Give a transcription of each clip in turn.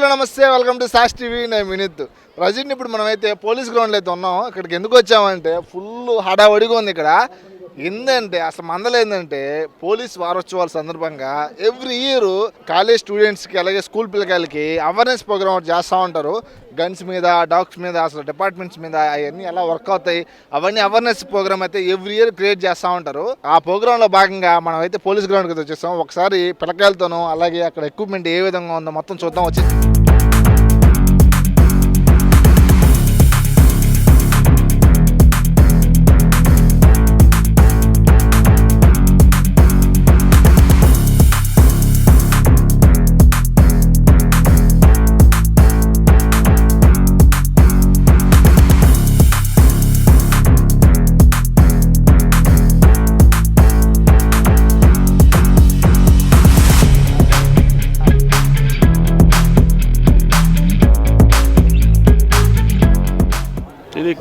Hello నమస్తే welcome to sauce TV. నేను Vineet. Present ఇప్పుడు మనమైతే పోలీస్ గ్రౌండ్లో అయితే ఉన్నాం. ఇక్కడికి ఎందుకు వచ్చామంటే ఫుల్ హడావడిగా ఉంది ఇక్కడ. ఏందంటే అసలు మందలేందంటే పోలీస్ వారోత్సవాల సందర్భంగా ఎవ్రీ ఇయర్ కాలేజ్ స్టూడెంట్స్కి అలాగే స్కూల్ పిల్లకాయలకి అవేర్నెస్ ప్రోగ్రామ్ ఒకటి చేస్తూ ఉంటారు. గన్స్ మీద డాగ్స్ మీద అసలు డిపార్ట్మెంట్స్ మీద అవన్నీ ఎలా వర్క్ అవుతాయి అవన్నీ అవేర్నెస్ ప్రోగ్రామ్ అయితే ఎవ్రీ ఇయర్ క్రియేట్ చేస్తూ ఉంటారు. ఆ ప్రోగ్రాంలో భాగంగా మనం అయితే పోలీస్ గ్రౌండ్కి అయితే వచ్చేస్తాం ఒకసారి పిల్లకాయలతోనూ అలాగే అక్కడ ఎక్విప్మెంట్ ఏ విధంగా ఉందో మొత్తం చూద్దాం. వచ్చేసి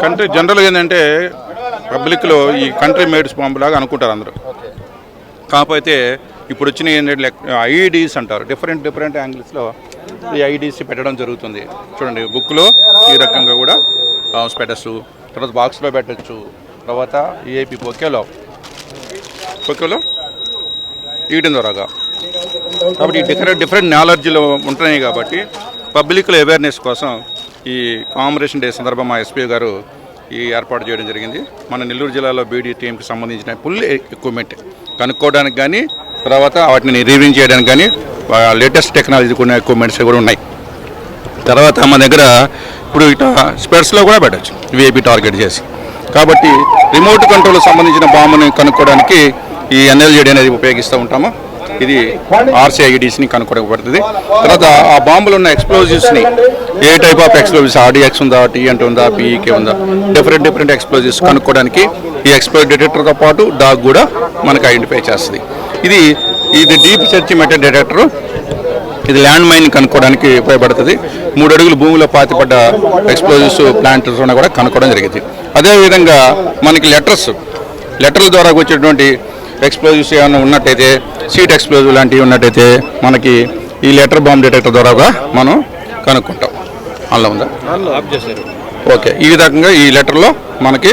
కంట్రీ జనరల్గా ఏంటంటే పబ్లిక్లో ఈ కంట్రీ మేడ్స్ బాంబు లాగా అనుకుంటారు అందరూ. కాకపోతే ఇప్పుడు వచ్చిన ఏంటంటే ఐఈడీస్ అంటారు. డిఫరెంట్ డిఫరెంట్ యాంగిల్స్లో ఈ ఐఈడీస్ పెట్టడం జరుగుతుంది. చూడండి బుక్లో ఈ రకంగా కూడా బాంబ్స్ పెట్టచ్చు తర్వాత బాక్స్లో పెట్టచ్చు. తర్వాత ఈఐపి పొకేలో పొకేలో ఈయడం ద్వారాగా. కాబట్టి డిఫరెంట్ డిఫరెంట్ నాలెడ్జ్లో ఉంటున్నాయి కాబట్టి పబ్లిక్లో అవేర్నెస్ కోసం ఈ కామరేషన్ డే సందర్భం మా ఎస్పీ గారు ఈ ఏర్పాటు చేయడం జరిగింది. మన నెల్లూరు జిల్లాలో బీడీ టీంకి సంబంధించిన ఫుల్ ఎక్విప్మెంట్ కనుక్కోవడానికి కానీ తర్వాత వాటిని రివ్యూ చేయడానికి కానీ లేటెస్ట్ టెక్నాలజీ కొన్ని ఎక్విప్మెంట్స్ కూడా ఉన్నాయి. తర్వాత మన దగ్గర ఇప్పుడు ఇట్లా స్పెడ్స్లో కూడా పెట్టచ్చు విఐపి టార్గెట్ చేసి. కాబట్టి రిమోట్ కంట్రోల్ సంబంధించిన బాంబుని కనుక్కోవడానికి ఈ ఎన్ఎల్జెడి అనేది ఉపయోగిస్తూ ఉంటాము. ఇది ఆర్సీఐడిస్ని కనుక్కోబడుతుంది. తర్వాత ఆ బాంబులు ఉన్న ఎక్స్ప్లోజివ్స్ని ఏ టైప్ ఆఫ్ ఎక్స్ప్లోజివ్స్ ఆర్డిఎక్స్ ఉందా? టీఎంటీ ఉందా? పీఈకే ఉందా? డిఫరెంట్ డిఫరెంట్ ఎక్స్ప్లోజివ్స్ కనుక్కోవడానికి ఈ ఎక్స్ప్లోజ్ డిటెక్టర్తో పాటు డాగ్ కూడా మనకు ఐడెంటిఫై చేస్తుంది. ఇది ఇది డీప్ సెర్చ్ మెటల్ డిటెక్టర్ ఇది ల్యాండ్ మైన్ కనుక్కోవడానికి ఉపయోగపడుతుంది. మూడు అడుగులు భూమిలో పాతిపడ్డ ఎక్స్ప్లోజివ్స్ ప్లాంట్స్ ఉన్నా కూడా కనుక్కోవడం జరిగింది. అదేవిధంగా మనకి లెటర్స్ లెటర్ల ద్వారా వచ్చేటువంటి ఎక్స్ప్లోజివ్స్ ఏమైనా ఉన్నట్టయితే సీట్ ఎక్స్ప్లోజివ్ లాంటివి ఉన్నట్టయితే మనకి ఈ లెటర్ బాంబ్ డిటెక్టర్ ద్వారా మనం కనుక్కుంటాం. అందులో ఉందా? ఓకే ఈ రకంగా ఈ లెటర్లో మనకి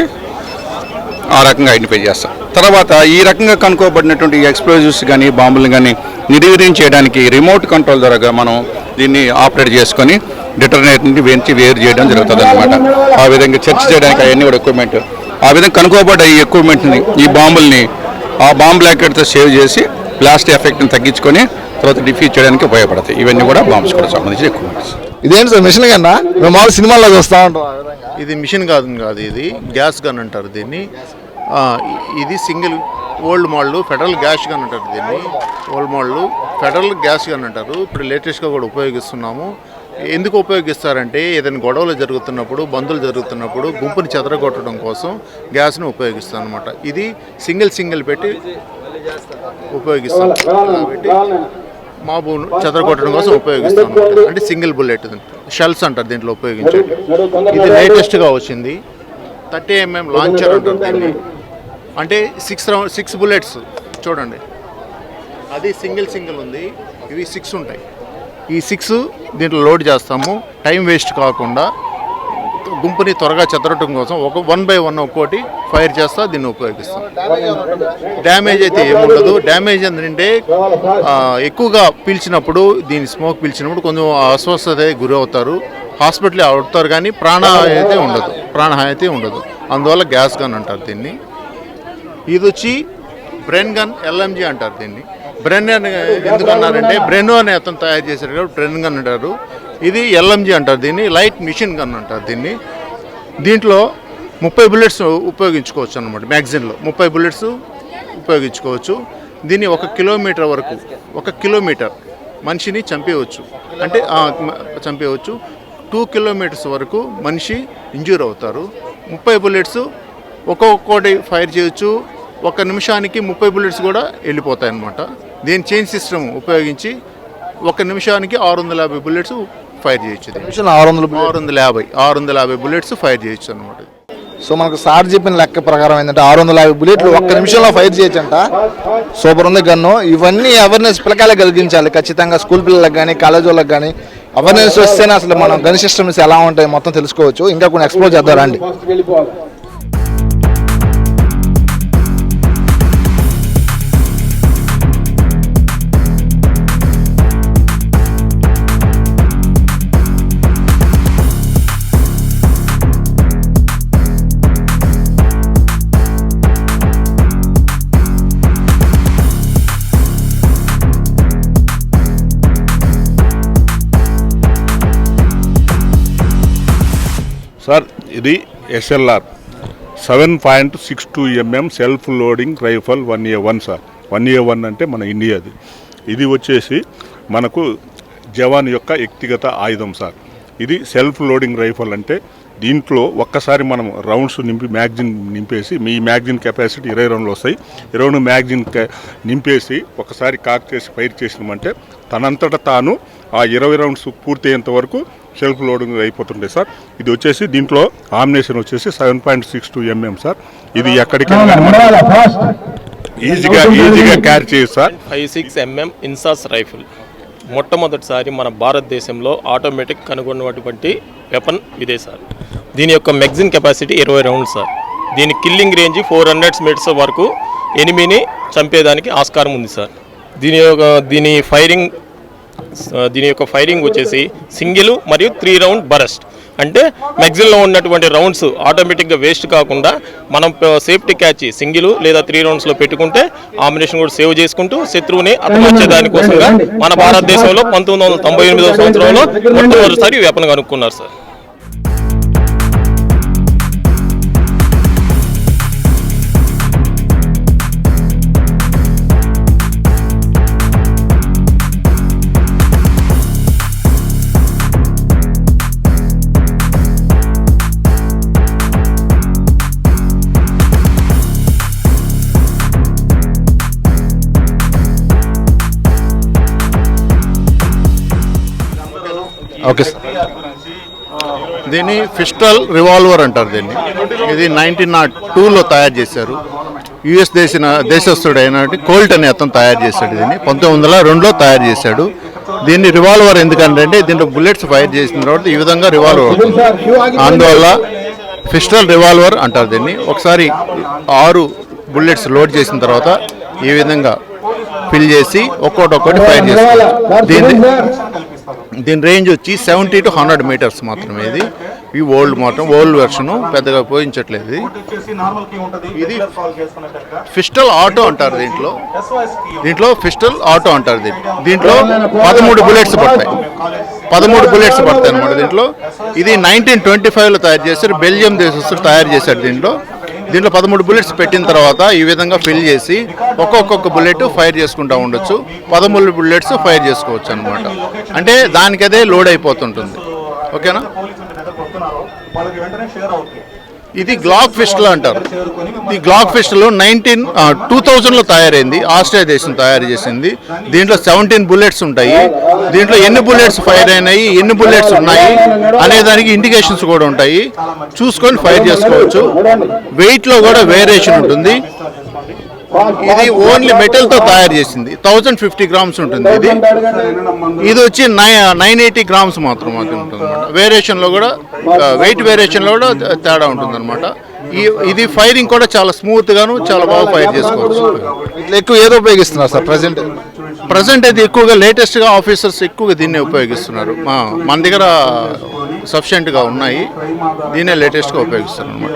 ఆ రకంగా ఐడెంటిఫై చేస్తాం. తర్వాత ఈ రకంగా కనుక్కోబడినటువంటి ఎక్స్ప్లోజివ్స్ కానీ బాంబులు కానీ నిర్వీర్యం చేయడానికి రిమోట్ కంట్రోల్ ద్వారా మనం దీన్ని ఆపరేట్ చేసుకొని డిటర్నేట్ని వేయించి వేరు చేయడం జరుగుతుంది అనమాట ఆ విధంగా చర్చ చేయడానికి అవన్నీ కూడా ఎక్విప్మెంట్ ఆ విధంగా కనుక్కోబడ్డ ఈ ఎక్విప్మెంట్ని ఈ బాంబుల్ని ఆ బాంబ్ బ్లాకెట్తో సేవ్ చేసి బ్లాస్ట్ ఎఫెక్ట్ని తగ్గించుకొని తర్వాత డిఫ్యూజ్ చేయడానికి ఉపయోగపడతాయి. ఇవన్నీ కూడా బాంబ్స్ కూడా సంబంధించిన ఎక్విప్మెంట్స్ ఇదేంటి సార్ మిషన్ కన్నా మేము మామూలు సినిమాల్లో చూస్తూ ఉంటాం ఆ విధంగా. ఇది మిషన్ కాదు కాదు ఇది. గ్యాస్ గన్ అంటారు దీన్ని. ఆ, ఇది single old model federal gas gun అంటారు దీన్ని. Old model federal gas gun అంటారు. ఇప్పుడు లేటెస్ట్గా కూడా ఉపయోగిస్తున్నాము. ఎందుకు ఉపయోగిస్తారంటే ఏదైనా గొడవలు జరుగుతున్నప్పుడు బందులు జరుగుతున్నప్పుడు గుంపుని చెదరగొట్టడం కోసం గ్యాస్ను ఉపయోగిస్తాం అనమాట ఇది సింగిల్ సింగిల్ పెట్టి ఉపయోగిస్తాం. మా పెట్టి చెదరగొట్టడం కోసం ఉపయోగిస్తాం అంటే సింగిల్ బుల్లెట్ షెల్స్ అంటారు దీంట్లో ఉపయోగించండి ఇది లేటెస్ట్గా వచ్చింది. థర్టీ ఎంఎం లాంచర్ అంటారు దీన్ని. అంటే సిక్స్ రౌండ్ సిక్స్ బుల్లెట్స్ చూడండి. అది సింగిల్ సింగిల్ ఉంది. ఇవి సిక్స్ ఉంటాయి. ఈ సిక్స్ దీంట్లో లోడ్ చేస్తాము. టైం వేస్ట్ కాకుండా గుంపుని త్వరగా చెదరటం కోసం ఒక వన్ బై వన్ ఒక్కోటి ఫైర్ చేస్తా దీన్ని ఉపయోగిస్తాం. డ్యామేజ్ అయితే ఏముండదు. డ్యామేజ్ ఏంటంటే ఎక్కువగా పీల్చినప్పుడు దీని స్మోక్ పీల్చినప్పుడు కొంచెం అస్వస్థత గురి అవుతారు హాస్పిటల్ అవుతారు కానీ ప్రాణహాని అయితే ఉండదు. ప్రాణహాని అయితే ఉండదు. అందువల్ల గ్యాస్ గన్ అంటారు దీన్ని. ఇది వచ్చి బ్రెయిన్ గన్ ఎల్ఎంజి అంటారు దీన్ని. బ్రెన్ అని ఎందుకు అన్నారంటే బ్రెన్ అనే అతను తయారు చేశారు కాబట్టి బ్రెన్ గన్ అంటారు. ఇది ఎల్ఎంజీ అంటారు దీన్ని లైట్ మిషన్ గన్ అంటారు దీన్ని. దీంట్లో ముప్పై బుల్లెట్స్ ఉపయోగించుకోవచ్చు అనమాట మ్యాగజిన్లో. ముప్పై బుల్లెట్స్ ఉపయోగించుకోవచ్చు. దీన్ని ఒక కిలోమీటర్ వరకు ఒక కిలోమీటర్ మనిషిని చంపేయవచ్చు. అంటే చంపేయవచ్చు. టూ కిలోమీటర్స్ వరకు మనిషి ఇంజూర్ అవుతారు. ముప్పై బుల్లెట్స్ ఒక్కొక్కటి ఫైర్ చేయొచ్చు. ఒక నిమిషానికి ముప్పై బుల్లెట్స్ కూడా వెళ్ళిపోతాయి అన్నమాట దీని చైన్ సిస్టమ్ ఉపయోగించి ఒక నిమిషానికి ఆరు వందల యాభై బుల్లెట్స్ ఫైర్ చేయొచ్చు ఆరు వందలు ఆరు వందల యాభై ఆరు వందల యాభై బుల్లెట్స్ ఫైర్ చేయొచ్చు అనమాట సో మనకు సార్ చెప్పిన లెక్క ప్రకారం ఏంటంటే ఆరు వందల యాభై బుల్లెట్లు ఒక్క నిమిషంలో ఫైర్ చేయొచ్చంట. సూపర్ ఉంది గన్ను. ఇవన్నీ అవేర్నెస్ పిల్లకాయలకు కలిగించాలి. ఖచ్చితంగా స్కూల్ పిల్లలకు కానీ కాలేజ్ వాళ్ళకి కానీ అవేర్నెస్ వస్తేనే అసలు మనం గన్ సిస్టమ్స్ ఎలా ఉంటాయి మొత్తం తెలుసుకోవచ్చు. ఇంకా కొన్ని ఎక్స్ప్లోర్ చేద్దాం రండి. ఎనిమిది SLR seven point six two mm self loading rifle one A one sir. One A one అంటే మన ఇండియాది. ఇది వచ్చేసి మనకు జవాన్ యొక్క వ్యక్తిగత ఆయుధం సార్. ఇది సెల్ఫ్ లోడింగ్ రైఫల్ అంటే దీంట్లో ఒక్కసారి మనం రౌండ్స్ నింపి మ్యాగజిన్ నింపేసి మీ మ్యాగజిన్ కెపాసిటీ ఇరవై రౌండ్లు వస్తాయి. ఇరవై రెండు మ్యాగజిన్ నింపేసి ఒకసారి కాక్ చేసి ఫైర్ చేసినామంటే తనంతట తాను ఆ ఇరవై రౌండ్స్ పూర్తయ్యేంత వరకు సెల్ఫ్ లోడింగ్ అయిపోతుంటాయి సార్. ఇది వచ్చేసి దీంట్లో ఆమినేషన్ వచ్చేసి seven point six two mm sir. ఇది ఎక్కడికి ఈజీగా ఈజీగా క్యారీ చేయదు sir. Five six mm INSAS rifle. మొట్టమొదటిసారి మన భారతదేశంలో ఆటోమేటిక్ కనుగొన్నటువంటి వెపన్ ఇదే సార్. దీని యొక్క మ్యాగ్జిన్ కెపాసిటీ ఇరవై రౌండ్ సార్. దీని killing range four hundred metres వరకు ఎనిమిని చంపేదానికి ఆస్కారం ఉంది సార్. దీని యొక్క దీని ఫైరింగ్ దీని యొక్క ఫైరింగ్ వచ్చేసి సింగిల్ మరియు త్రీ రౌండ్ బరస్ట్. అంటే మ్యాగ్జిన్లో ఉన్నటువంటి రౌండ్స్ ఆటోమేటిక్గా వేస్ట్ కాకుండా మనం సేఫ్టీ క్యాచ్ సింగిల్ లేదా త్రీ రౌండ్స్లో పెట్టుకుంటే ఆమినేషన్ కూడా సేవ్ చేసుకుంటూ శత్రువుని అతమర్చే దానికోసంగా మన భారతదేశంలో పంతొమ్మిది వందల తొంభై ఎనిమిదవ సంవత్సరంలో మొట్టమొదటిసారి వేపన కనుక్కున్నారు సార్ ఓకే సార్. దీన్ని ఫిస్టల్ రివాల్వర్ అంటారు దీన్ని. ఇది నైన్టీన్ నాట్ టూలో తయారు చేశారు. యుఎస్ దేశ దేశస్థుడు అయినటువంటి కోల్ట్ అనే అతను తయారు చేశాడు దీన్ని. పంతొమ్మిది వందల రెండులో తయారు చేశాడు. దీన్ని రివాల్వర్ ఎందుకంటే దీంట్లో బుల్లెట్స్ ఫైర్ చేసిన తర్వాత ఈ విధంగా రివాల్వర్ అవుతుంది అందువల్ల ఫిస్టల్ రివాల్వర్ అంటారు దీన్ని. ఒకసారి ఆరు బుల్లెట్స్ లోడ్ చేసిన తర్వాత ఈ విధంగా ఫిల్ చేసి ఒక్కోటి ఒక్కోటి ఫైర్ చేస్తారు. దీన్ని దీని రేంజ్ వచ్చి సెవెంటీ టు హండ్రెడ్ మీటర్స్ మాత్రమే ఇది. ఈ ఓల్డ్ మాత్రం ఓల్డ్ వెర్షన్ పెద్దగా ఉపయోగించట్లేదు ఇది. ఇది ఫిస్టల్ ఆటో అంటారు దీంట్లో. దీంట్లో ఫిస్టల్ ఆటో అంటారు దీంట్లో దీంట్లో పదమూడు బుల్లెట్స్ పడతాయి. పదమూడు బుల్లెట్స్ పడతాయి అనమాట దీంట్లో. ఇది నైన్టీన్ ట్వంటీ ఫైవ్లో తయారు చేశారు. బెల్జియం దేశస్తులు తయారు చేశారు దీంట్లో. దీంట్లో పదమూడు బుల్లెట్స్ పెట్టిన తర్వాత ఈ విధంగా ఫిల్ చేసి ఒక్కొక్క బుల్లెట్ ఫైర్ చేసుకుంటూ ఉండొచ్చు. పదమూడు బుల్లెట్స్ ఫైర్ చేసుకోవచ్చు అనమాట అంటే దానికదే లోడ్ అయిపోతుంటుంది. ఓకేనా? ఇది గ్లాక్ ఫెస్టల్ అంటారు. ఈ గ్లాక్ ఫెస్టల్ నైన్టీన్ టూ థౌజండ్లో తయారైంది. ఆస్ట్రేలియా దేశం తయారు చేసింది. దీంట్లో సెవెంటీన్ బుల్లెట్స్ ఉంటాయి. దీంట్లో ఎన్ని బుల్లెట్స్ ఫైర్ అయినాయి ఎన్ని బుల్లెట్స్ ఉన్నాయి అనే దానికి ఇండికేషన్స్ కూడా ఉంటాయి. చూసుకొని ఫైర్ చేసుకోవచ్చు. వెయిట్లో కూడా వేరియేషన్ ఉంటుంది. ఇది ఓన్లీ మెటల్తో తయారు చేసింది. థౌజండ్ ఫిఫ్టీ గ్రామ్స్ ఉంటుంది ఇది. ఇది వచ్చి నై నైన్ ఎయిటీ గ్రామ్స్ మాత్రం మాత్రం ఉంటుంది అనమాట వేరియేషన్లో కూడా వెయిట్ వేరియేషన్లో కూడా తేడా ఉంటుంది అనమాట ఈ ఇది ఫైరింగ్ కూడా చాలా స్మూత్ గాను చాలా బాగా ఫైర్ చేసుకోవచ్చు. ఇట్లా ఎక్కువ ఏదో ఉపయోగిస్తున్నారు సార్ ప్రజెంట్ ప్రజెంట్ అయితే ఎక్కువగా లేటెస్ట్గా ఆఫీసర్స్ ఎక్కువగా దీన్నే ఉపయోగిస్తున్నారు. మా మన దగ్గర సఫిషియెంట్గా ఉన్నాయి. దీన్నే లేటెస్ట్గా ఉపయోగిస్తున్నారు అనమాట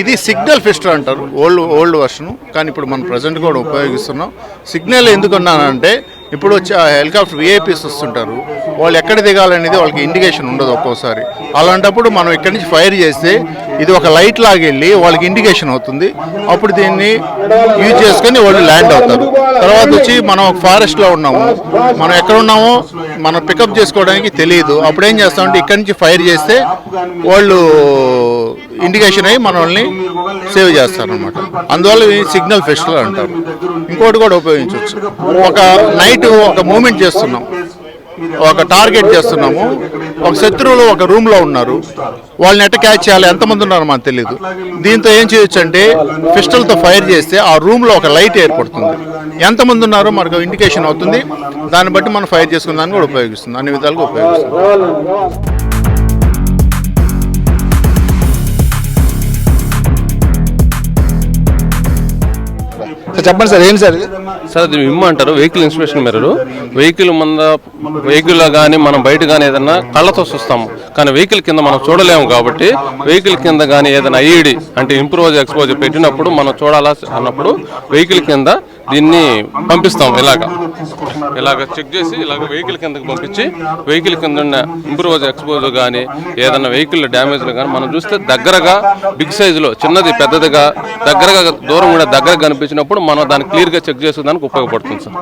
ఇది సిగ్నల్ ఫిస్టర్ అంటారు ఓల్డ్ ఓల్డ్ వర్షన్ కానీ ఇప్పుడు మనం ప్రజెంట్ కూడా ఉపయోగిస్తున్నాం. సిగ్నల్ ఎందుకున్నానంటే ఇప్పుడు వచ్చి హెలికాప్టర్ విఐపీస్ వస్తుంటారు. వాళ్ళు ఎక్కడ దిగాలనేది వాళ్ళకి ఇండికేషన్ ఉండదు ఒక్కోసారి. అలాంటప్పుడు మనం ఇక్కడి నుంచి ఫైర్ చేస్తే ఇది ఒక లైట్ లాగెళ్ళి వాళ్ళకి ఇండికేషన్ అవుతుంది. అప్పుడు దీన్ని యూజ్ చేసుకొని వాళ్ళు ల్యాండ్ అవుతారు. తర్వాత వచ్చి మనం ఒక ఫారెస్ట్లో ఉన్నాము. మనం ఎక్కడ ఉన్నామో మనం పికప్ చేసుకోవడానికి తెలియదు అప్పుడు ఏం చేస్తామంటే ఇక్కడి నుంచి ఫైర్ చేస్తే వాళ్ళు ఇండికేషన్ అయ్యి మనల్ని సేవ్ చేస్తారనమాట అందువల్ల ఈ సిగ్నల్ ఫెస్టివల్ అంటారు. ఇంకోటి కూడా ఉపయోగించవచ్చు. ఒక నైట్ ఒక మూమెంట్ చేస్తున్నాం. ఒక టార్గెట్ చేస్తున్నాము. ఒక శత్రువులు ఒక రూమ్లో ఉన్నారు. వాళ్ళని ఎట్ట క్యాచ్ చేయాలి? ఎంతమంది ఉన్నారో మనకు తెలియదు దీంతో ఏం చేయొచ్చు అంటే పిస్టల్తో ఫైర్ చేస్తే ఆ రూమ్లో ఒక లైట్ ఏర్పడుతుంది. ఎంతమంది ఉన్నారో? మనకు ఇండికేషన్ అవుతుంది. దాన్ని బట్టి మనం ఫైర్ చేసుకున్న దాన్ని కూడా ఉపయోగిస్తుంది అన్ని విధాలుగా ఉపయోగిస్తుంది సార్ చెప్పండి సార్ ఏంటి సార్? ఇది సార్ అది విమ్ అంటారు వెహికల్ ఇన్స్పెక్షన్ మిర్రర్ వెహికల్ ముంద వెహికల్ కానీ మనం బయట కానీ ఏదన్నా కళ్ళతో చూస్తాము. కానీ వెహికల్ కింద మనం చూడలేము కాబట్టి వెహికల్ కింద కానీ ఏదైనా ఐఈడి అంటే ఇంప్రూవ్ ఎక్స్పోజర్ పెట్టినప్పుడు మనం చూడాలా అన్నప్పుడు వెహికల్ కింద దీన్ని పంపిస్తాం ఇలాగ ఇలాగ చెక్ చేసి ఇలాగ వెహికల్ కిందకి పంపించి వెహికల్ కింద ఉన్న ఇంప్రూవ్ ఎక్స్పోజర్ కానీ ఏదైనా వెహికల్ డ్యామేజ్లు కానీ మనం చూస్తే దగ్గరగా బిగ్ సైజులో చిన్నది పెద్దదిగా దగ్గరగా దూరం కూడా దగ్గర కనిపించినప్పుడు మనం దాన్ని క్లియర్గా చెక్ చేసేదానికి ఉపయోగపడుతుంది సార్.